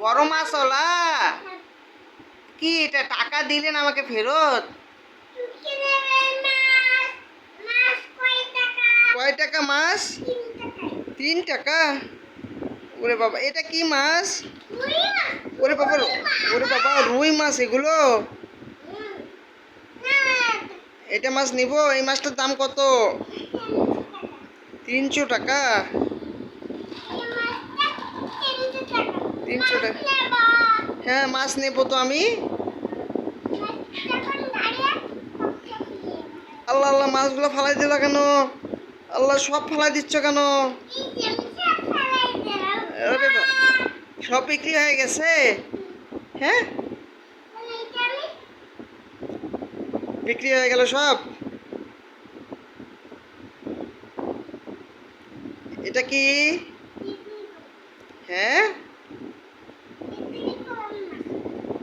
বড় মাছ ওলা কি এটা টাকা দিলেন আমাকে ফেরত? কয় টাকা মাছ? তিন টাকা। ওরে বাবা, এটা কি মাছ? ওরে বাবা ওরে বাবা, রুই মাছ এগুলো? এটা মাছ নিব, এই মাছটার দাম কত? তিনশো টাকা। তিনশো টাকা। হ্যাঁ মাছ নেব তো আমি। আল্লাহ আল্লাহ, মাছগুলো ফালাই দিল কেন? আল্লাহ, সব ফালাই দিচ্ছ কেন? সব বিক্রি হয়ে গেছে? হ্যাঁ? বিক্রি হয়ে গেল সব? এটা কি? হ্যাঁ?